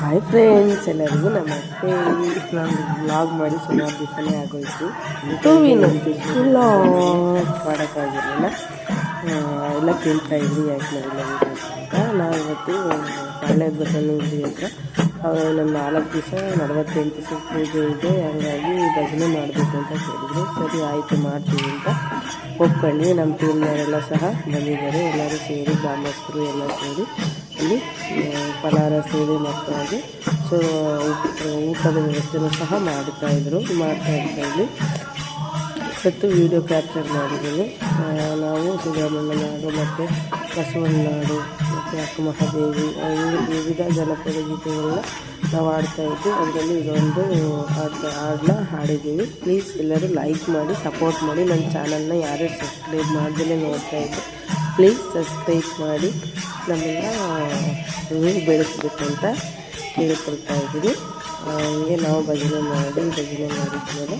Hi friends ಎಲ್ಲರಿಗೂ ನಮಸ್ತೆ. ನಾನು ಬ್ಲಾಗ್ ಮಾಡಿ ಸುಮಾರು ದಿವಸನೇ ಆಗೋಯ್ತು. ಟೂ ಫುಲ್ ಮಾಡೋಕ್ಕಾಗಿರಲಿಲ್ಲ. ಎಲ್ಲ ಕೇಳ್ತಾ ಇದ್ವಿ, ಯಾಕೆ ಮಾಡಿಲ್ಲ ಅಂತ. ನಾವು ಇವತ್ತು ಪಾಳ್ಯ ಬಸವನ ಅಂತ. ಹತ್ರ ನನ್ನ ನಾಲ್ಕು ದಿವಸ, ನಲವತ್ತೆಂಟು ದಿವಸ ಪೂಜೆ ಇದೆ, ಹಾಗಾಗಿ ಭಜನೆ ಮಾಡಬೇಕು ಅಂತ ಕೇಳಿದ್ರು. ಸರಿ, ಆಯಿತು, ಮಾಡ್ತೀವಿ ಅಂತ ಒಪ್ಕೊಂಡ್ವಿ. ನಮ್ಮ ಟೀಮ್ನವರೆಲ್ಲ ಸಹ ಬಂದಿದ್ದಾರೆ. ಎಲ್ಲರೂ ಸೇರಿ ಗ್ರಾಮಸ್ಥರು ಎಲ್ಲ ಸೇರಿ. ಇಲ್ಲಿ ಫಲಹಾರ ಸೇವೆ ಮಾಡ್ತಾ ಹಾಗೆ ಸೊ ಊಟದ ವ್ಯವಸ್ಥೆನೂ ಸಹ ಮಾಡ್ತಾ ಇದ್ರು, ಮಾಡ್ತಾ ಇರ್ತಾ ಇಲ್ಲಿ. ಸತ್ತು ವಿಡಿಯೋ ಕ್ಯಾಪ್ಚರ್ ಮಾಡಿದ್ದೀನಿ ನಾವು ಸುಬ್ರಹ್ಮಣ್ಯ ನಾಡು ಮತ್ತು ಬಸವಣ್ಣನಾಡು ಅಕ್ಕ ಮಹಾದೇವಿ ವಿವಿಧ ಜನಪದ ಗೀತೆಗಳನ್ನ ನಾವು ಹಾಡ್ತಾ ಇದ್ವಿ. ಅದರಲ್ಲಿ ಇದೊಂದು ಹಾಡ್ತಾ ಹಾಡನ್ನ ಹಾಡಿದ್ದೀವಿ. ಪ್ಲೀಸ್ ಎಲ್ಲರೂ ಲೈಕ್ ಮಾಡಿ ಸಪೋರ್ಟ್ ಮಾಡಿ. ನನ್ನ ಚಾನಲ್ನ ಯಾರೇ ಸಬ್ಸ್ಕ್ರೈಬ್ ಮಾಡ್ದೇ ನೋಡ್ತಾ ಇದ್ದೆ. ಪ್ಲೀಸ್ ಸಬ್ಸ್ಕ್ರೈಬ್ ಮಾಡಿ. ಬೆಳೆಸ್ಬೇಕು ಅಂತ ಕೇಳಿಕೊಳ್ತಾ ಇದ್ದೀವಿ. ಹೀಗೆ ನಾವು ಭಜನೆ ಮಾಡಿ, ಭಜನೆ ಮಾಡಿದ್ಮೇಲೆ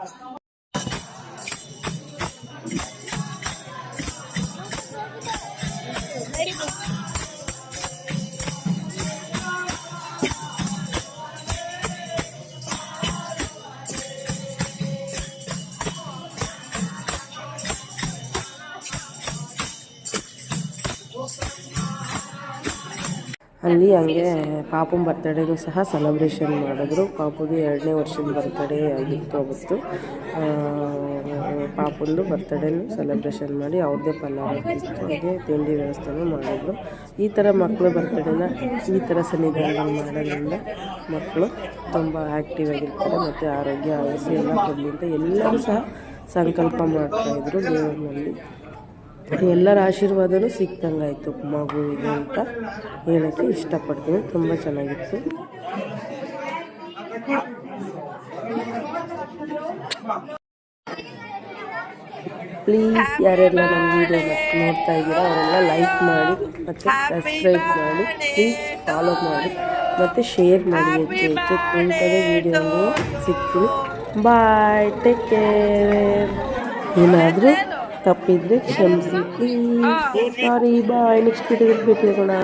Very good. ಅಲ್ಲಿ ಹಂಗೆ ಪಾಪುನ ಬರ್ತಡೇನೂ ಸಹ ಸೆಲೆಬ್ರೇಷನ್ ಮಾಡಿದ್ರು. ಪಾಪುಗೆ ಎರಡನೇ ವರ್ಷದ ಬರ್ತಡೇ ಆಗಿತ್ತು ಅವತ್ತು. ಪಾಪುಂದು ಬರ್ತಡೇನು ಸೆಲೆಬ್ರೇಷನ್ ಮಾಡಿ ಅವ್ರದ್ದೇ ಪಲಾವ್ ಇತ್ತು ತಿಂಡಿ ವ್ಯವಸ್ಥೆನೂ ಮಾಡಿದ್ರು. ಈ ಥರ ಮಕ್ಕಳು ಬರ್ತಡೇನ ಈ ಥರ ಸನ್ನಿಧಾನದಲ್ಲಿ ಮಾಡೋದ್ರಿಂದ ಮಕ್ಕಳು ತುಂಬ ಆ್ಯಕ್ಟಿವ್ ಆಗಿರ್ತಾರೆ ಮತ್ತು ಆರೋಗ್ಯ ಆಯಸ್ಸು ಎಲ್ಲ ಕೊಡಲಿ ಅಂತ ಎಲ್ಲರೂ ಸಹ ಸಂಕಲ್ಪ ಮಾಡ್ತಾಯಿದ್ರು ದೇವರಲ್ಲಿ. ಎಲ್ಲರ ಆಶೀರ್ವಾದನೂ ಮಗು ಮಗುವಿಗೆ ಅಂತ ಹೇಳೋಕ್ಕೆ ಇಷ್ಟಪಡ್ತೀನಿ. ತುಂಬ ಚೆನ್ನಾಗಿತ್ತು. ಪ್ಲೀಸ್ ಯಾರೆಲ್ಲ ನಮ್ಮ ವೀಡಿಯೋ ನೋಡ್ತಾ ಇದ್ದೀರಾ, ಅವರೆಲ್ಲ ಲೈಕ್ ಮಾಡಿ ಮತ್ತು ಸಬ್ಸ್ಕ್ರೈಬ್ ಮಾಡಿ. ಪ್ಲೀಸ್ ಫಾಲೋ ಮಾಡಿ. ಮತ್ತು ಶೇರ್ ಮಾಡಿ. ಹೆಚ್ಚು ಹೆಚ್ಚು ಇಂಥದೇ ವೀಡಿಯೋ ಸಿಗ್ತೀನಿ. ಬಾಯ್ ಟೇಕ್ ಕೇರ್ ಏನಾದರೂ ತಪ್ಪಿದ್ರೆ ಕ್ಷಮಿಸಿ ಪ್ಲೀಸ್ ಸಾರಿ ಬಾಯ್ ನೆಕ್ಸ್ಟ್ ವಿಡಿಯೋದಲ್ಲಿ ಭೇಟಿ ಆಗೋಣ